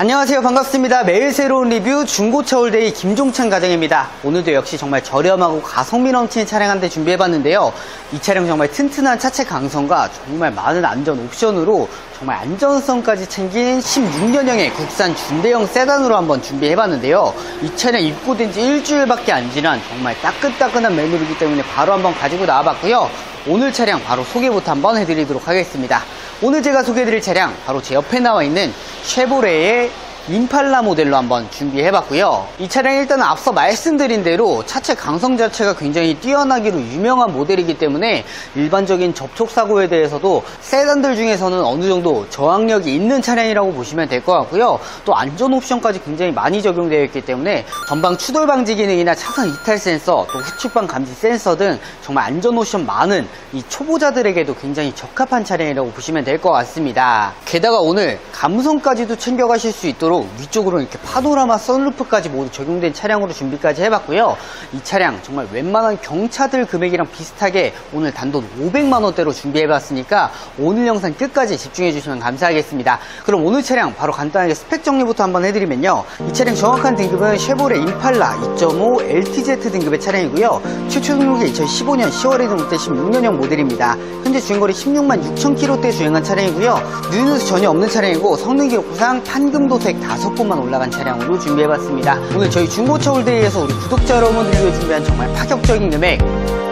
안녕하세요. 반갑습니다. 매일 새로운 리뷰 중고차 올데이 김종찬 가정입니다. 오늘도 역시 정말 저렴하고 가성비 넘치는 차량 한 대 준비해봤는데요. 이 차량 정말 튼튼한 차체 강성과 정말 많은 안전 옵션으로 정말 안전성까지 챙긴 16년형의 국산 중대형 세단으로 한번 준비해봤는데요. 이 차량 입고된 지 일주일밖에 안 지난 정말 따끈따끈한 메뉴이기 때문에 바로 한번 가지고 나와봤고요. 오늘 차량 바로 소개부터 한번 해드리도록 하겠습니다 오늘 제가 소개해드릴 차량 바로 제 옆에 나와 있는 쉐보레의 임팔라 모델로 한번 준비해봤고요. 이 차량 일단 앞서 말씀드린 대로 차체 강성 자체가 굉장히 뛰어나기로 유명한 모델이기 때문에 일반적인 접촉사고에 대해서도 세단들 중에서는 어느 정도 저항력이 있는 차량이라고 보시면 될 것 같고요. 또 안전 옵션까지 굉장히 많이 적용되어 있기 때문에 전방 추돌 방지 기능이나 차선 이탈 센서, 또 후측방 감지 센서 등 정말 안전 옵션 많은 이 초보자들에게도 굉장히 적합한 차량이라고 보시면 될 것 같습니다. 게다가 오늘 감성까지도 챙겨가실 수 있도록 위쪽으로 이렇게 파노라마 선루프까지 모두 적용된 차량으로 준비까지 해봤고요. 이 차량 정말 웬만한 경차들 금액이랑 비슷하게 오늘 단돈 500만 원대로 준비해봤으니까 오늘 영상 끝까지 집중해주시면 감사하겠습니다. 그럼 오늘 차량 바로 간단하게 스펙 정리부터 한번 해드리면요. 이 차량 정확한 등급은 쉐보레 임팔라 2.5 LTZ 등급의 차량이고요. 최초 등록이 2015년 10월에 등록된 16년형 모델입니다. 현재 주행거리 16만 6천 킬로대 주행한 차량이고요. 누유누수 전혀 없는 차량이고 성능 기록부상 판금 도색 다섯 번만 올라간 차량으로 준비해봤습니다. 오늘 저희 중고차 홀데이에서 우리 구독자 여러분들 위해 준비한 정말 파격적인 금액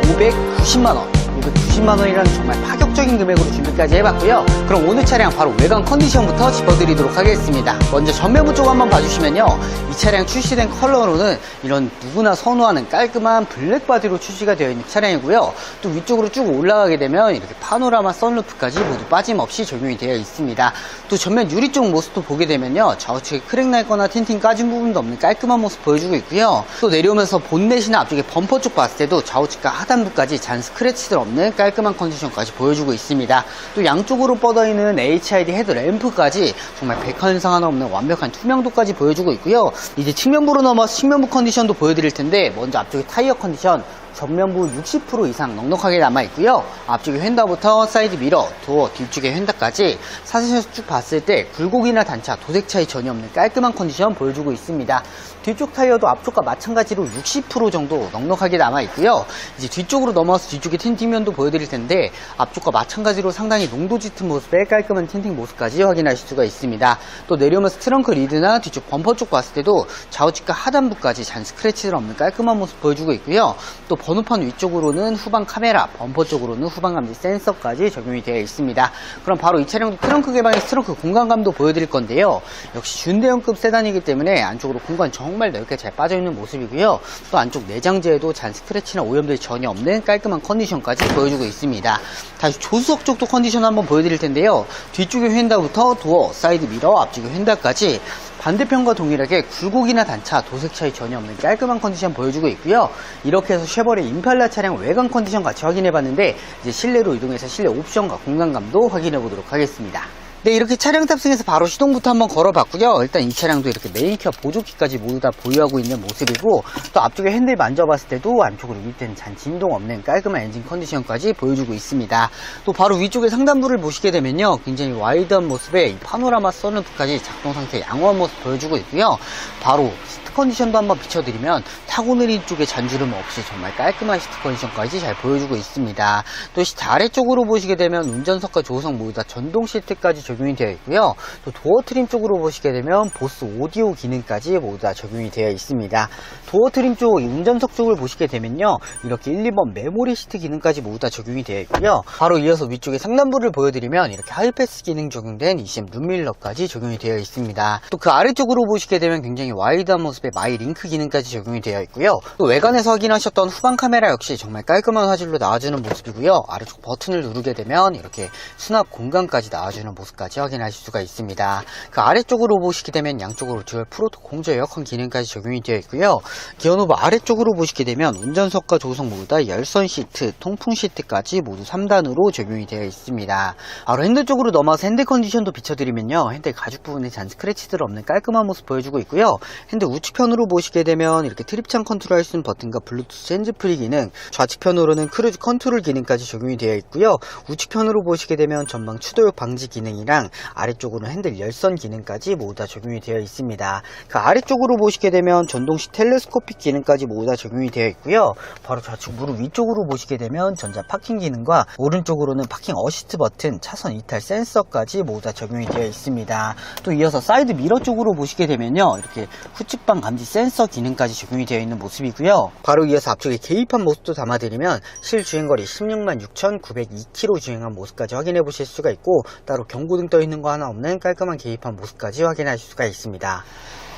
590만원 590만 원이라는 정말 파격적인 금액으로 준비까지 해봤고요. 그럼 오늘 차량 바로 외관 컨디션부터 짚어드리도록 하겠습니다. 먼저 전면부 쪽 한번 봐주시면요. 이 차량 출시된 컬러로는 이런 누구나 선호하는 깔끔한 블랙 바디로 출시가 되어 있는 차량이고요. 또 위쪽으로 쭉 올라가게 되면 이렇게 파노라마 선루프까지 모두 빠짐없이 적용이 되어 있습니다. 또 전면 유리 쪽 모습도 보게 되면요. 좌우측에 크랙 날 거나 틴팅 까진 부분도 없는 깔끔한 모습 보여주고 있고요. 또 내려오면서 본넷이나 앞쪽에 범퍼 쪽 봤을 때도 좌우측과 하단부까지 잔 스크래치들 없는 깔끔한 컨디션까지 보여주고 있습니다. 또 양쪽으로 뻗어있는 HID 헤드 램프까지 정말 백현상 하나 없는 완벽한 투명도까지 보여주고 있고요. 이제 측면부로 넘어서 측면부 컨디션도 보여드릴 텐데 먼저 앞쪽에 타이어 컨디션 전면부 60% 이상 넉넉하게 남아있고요. 앞쪽에 휀다부터 사이드 미러, 도어, 뒤쪽에 휀다까지 사진에서 쭉 봤을 때 굴곡이나 단차, 도색 차이 전혀 없는 깔끔한 컨디션 보여주고 있습니다. 뒤쪽 타이어도 앞쪽과 마찬가지로 60% 정도 넉넉하게 남아있고요. 이제 뒤쪽으로 넘어와서 뒤쪽에 틴팅면도 보여드릴 텐데 앞쪽과 마찬가지로 상당히 농도 짙은 모습의 깔끔한 틴팅 모습까지 확인하실 수가 있습니다. 또 내려오면서 트렁크 리드나 뒤쪽 범퍼 쪽 봤을 때도 좌우측과 하단부까지 잔 스크래치들 없는 깔끔한 모습 보여주고 있고요. 또 번호판 위쪽으로는 후방 카메라, 범퍼 쪽으로는 후방 감지 센서까지 적용이 되어 있습니다. 그럼 바로 이 차량도 트렁크 개방에서 트렁크 공간감도 보여드릴 건데요. 역시 준대형급 세단이기 때문에 안쪽으로 공간 정말 넓게 잘 빠져있는 모습이고요. 또 안쪽 내장재에도 잔 스크래치나 오염들이 전혀 없는 깔끔한 컨디션까지 보여주고 있습니다. 다시 조수석 쪽도 컨디션 한번 보여드릴 텐데요. 뒤쪽에 휀다부터 도어, 사이드 미러, 앞쪽에 휀다까지 반대편과 동일하게 굴곡이나 단차, 도색 차이 전혀 없는 깔끔한 컨디션 보여주고 있고요. 이렇게 해서 쉐보레 임팔라 차량 외관 컨디션 같이 확인해 봤는데 이제 실내로 이동해서 실내 옵션과 공간감도 확인해 보도록 하겠습니다. 네, 이렇게 차량 탑승해서 바로 시동부터 한번 걸어봤고요. 일단 이 차량도 이렇게 메인키와 보조키까지 모두 다 보유하고 있는 모습이고 또 앞쪽에 핸들 만져봤을 때도 안쪽으로 밑에는 잔 진동 없는 깔끔한 엔진 컨디션까지 보여주고 있습니다. 또 바로 위쪽에 상단부를 보시게 되면요. 굉장히 와이드한 모습의 이 파노라마 선루프까지 작동 상태 양호한 모습 보여주고 있고요. 바로 시트 컨디션도 한번 비춰드리면 타고 내린 쪽에 잔주름 없이 정말 깔끔한 시트 컨디션까지 잘 보여주고 있습니다. 또 아래쪽으로 보시게 되면 운전석과 조수석 모두 다 전동 시트까지 적용 이 되어 있고요. 또 도어 트림 쪽으로 보시게 되면 보스 오디오 기능까지 모두 다 적용이 되어 있습니다. 도어 트림 쪽, 이 운전석 쪽을 보시게 되면요. 이렇게 1, 2번 메모리 시트 기능까지 모두 다 적용이 되어 있고요. 바로 이어서 위쪽에 상단부를 보여드리면 이렇게 하이패스 기능 적용된 20 룸밀러까지 적용이 되어 있습니다. 또 그 아래쪽으로 보시게 되면 굉장히 와이드한 모습의 마이 링크 기능까지 적용이 되어 있고요. 또 외관에서 확인하셨던 후방 카메라 역시 정말 깔끔한 화질로 나와주는 모습이고요. 아래쪽 버튼을 누르게 되면 이렇게 수납 공간까지 나와주는 모습 까지 확인하실 수가 있습니다. 그 아래쪽으로 보시게 되면 양쪽으로 듀얼 프로토 공조 에어컨 기능까지 적용이 되어 있고요. 기어노브 아래쪽으로 보시게 되면 운전석과 조수석 모두 다 열선 시트, 통풍 시트까지 모두 3단으로 적용이 되어 있습니다. 바로 핸들 쪽으로 넘어와서 핸들 컨디션도 비춰드리면요. 핸들 가죽 부분에 잔 스크래치들 없는 깔끔한 모습 보여주고 있고요. 핸들 우측편으로 보시게 되면 이렇게 트립창 컨트롤 할 수 있는 버튼과 블루투스 핸즈프리 기능, 좌측편으로는 크루즈 컨트롤 기능까지 적용이 되어 있고요. 우측편으로 보시게 되면 전방 추돌 방지 기능이나 기능이랑 아래쪽으로는 핸들 열선 기능까지 모두 다 적용이 되어 있습니다. 그 아래쪽으로 보시게 되면 전동식 텔레스코픽 기능까지 모두 다 적용이 되어 있고요. 바로 좌측 무릎 위쪽으로 보시게 되면 전자 파킹 기능과 오른쪽으로는 파킹 어시스트 버튼, 차선 이탈 센서까지 모두 다 적용이 되어 있습니다. 또 이어서 사이드 미러 쪽으로 보시게 되면요. 이렇게 후측방 감지 센서 기능까지 적용이 되어 있는 모습이고요. 바로 이어서 앞쪽에 개입한 모습도 담아드리면 실주행거리 16만 6,902km 주행한 모습까지 확인해 보실 수가 있고 따로 경고 등떠 있는 거 하나 없는 깔끔한 개입한 모습까지 확인하실 수가 있습니다.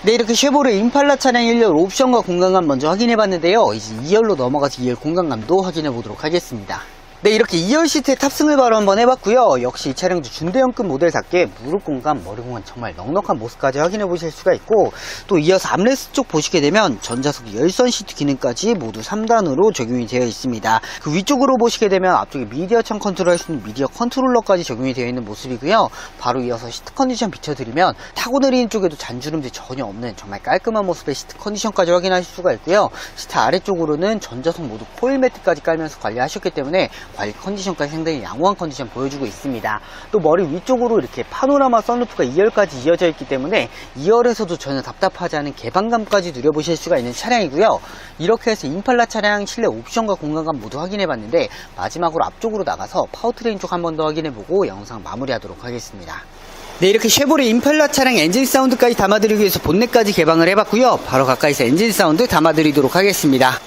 네, 이렇게 쉐보레 임팔라 차량 1열 옵션과 공간감 먼저 확인해 봤는데요. 이제 2열로 넘어가서 2열 공간감도 확인해 보도록 하겠습니다. 네, 이렇게 2열 시트에 탑승을 바로 한번 해봤고요. 역시 이 차량도 준대형급 모델답게 무릎 공간, 머리 공간 정말 넉넉한 모습까지 확인해 보실 수가 있고 또 이어서 암레스 쪽 보시게 되면 전자석 열선 시트 기능까지 모두 3단으로 적용이 되어 있습니다. 그 위쪽으로 보시게 되면 앞쪽에 미디어 창 컨트롤 할 수 있는 미디어 컨트롤러까지 적용이 되어 있는 모습이고요. 바로 이어서 시트 컨디션 비춰드리면 타고 내리는 쪽에도 잔주름들이 전혀 없는 정말 깔끔한 모습의 시트 컨디션까지 확인하실 수가 있고요. 시트 아래쪽으로는 전자석 모두 코일 매트까지 깔면서 관리하셨기 때문에 관리 컨디션까지 상당히 양호한 컨디션 보여주고 있습니다. 또 머리 위쪽으로 이렇게 파노라마 썬루프가 2열까지 이어져 있기 때문에 2열에서도 전혀 답답하지 않은 개방감까지 누려보실 수가 있는 차량이고요. 이렇게 해서 임팔라 차량 실내 옵션과 공간감 모두 확인해봤는데 마지막으로 앞쪽으로 나가서 파워트레인 쪽 한 번 더 확인해보고 영상 마무리하도록 하겠습니다. 네, 이렇게 쉐보레 임팔라 차량 엔진 사운드까지 담아드리기 위해서 본넷까지 개방을 해봤고요. 바로 가까이서 엔진 사운드 담아드리도록 하겠습니다.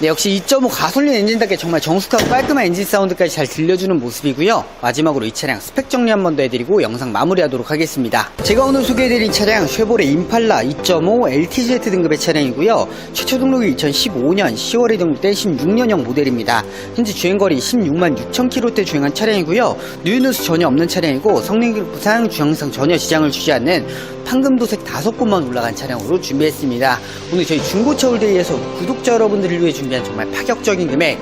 네, 역시 2.5 가솔린 엔진답게 정말 정숙하고 깔끔한 엔진 사운드까지 잘 들려주는 모습이고요. 마지막으로 이 차량 스펙 정리 한 번 더 해드리고 영상 마무리하도록 하겠습니다. 제가 오늘 소개해드린 차량 쉐보레 임팔라 2.5 LTZ 등급의 차량이고요. 최초 등록이 2015년 10월에 등록된 16년형 모델입니다. 현재 주행거리 16만 6천 킬로대 주행한 차량이고요. 누유누수 전혀 없는 차량이고 성능기록부상 주행상 전혀 지장을 주지 않는 황금도색 다섯 곳만 올라간 차량으로 준비했습니다. 오늘 저희 중고차 홀데이에서 구독자 여러분들을 위해 준비한 정말 파격적인 금액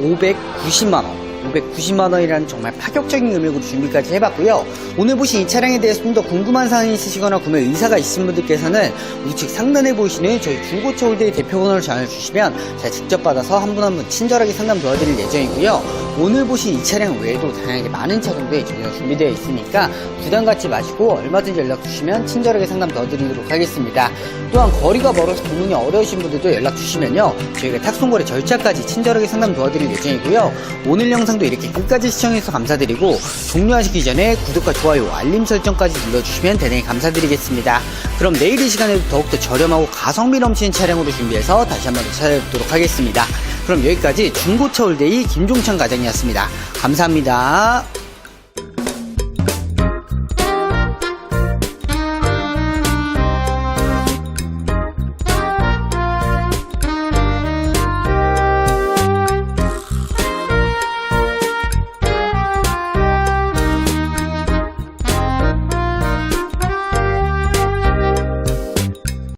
590만원 590만원이라는 정말 파격적인 금액으로 준비까지 해봤고요. 오늘 보신 이 차량에 대해서 좀 더 궁금한 사항이 있으시거나 구매 의사가 있으신 분들께서는 우측 상단에 보이시는 저희 중고차 홀데이 대표 번호를 전해주시면 제가 직접 받아서 한 분 한 분 친절하게 상담 도와드릴 예정이고요. 오늘 보신 이 차량 외에도 다양하게 많은 차종들이 저희가 준비되어 있으니까 부담 갖지 마시고 얼마든지 연락 주시면 친절하게 상담 도와드리도록 하겠습니다. 또한 거리가 멀어서 구분이 어려우신 분들도 연락 주시면요. 저희가 탁송거래 절차까지 친절하게 상담 도와드릴 예정이고요. 오늘 영상 도 이렇게 끝까지 시청해주셔서 감사드리고 종료하시기 전에 구독과 좋아요, 알림 설정까지 눌러주시면 대단히 감사드리겠습니다. 그럼 내일 이 시간에도 더욱더 저렴하고 가성비 넘치는 차량으로 준비해서 다시 한번 찾아뵙도록 하겠습니다. 그럼 여기까지 중고차 홀데이 김종찬 과장이었습니다. 감사합니다.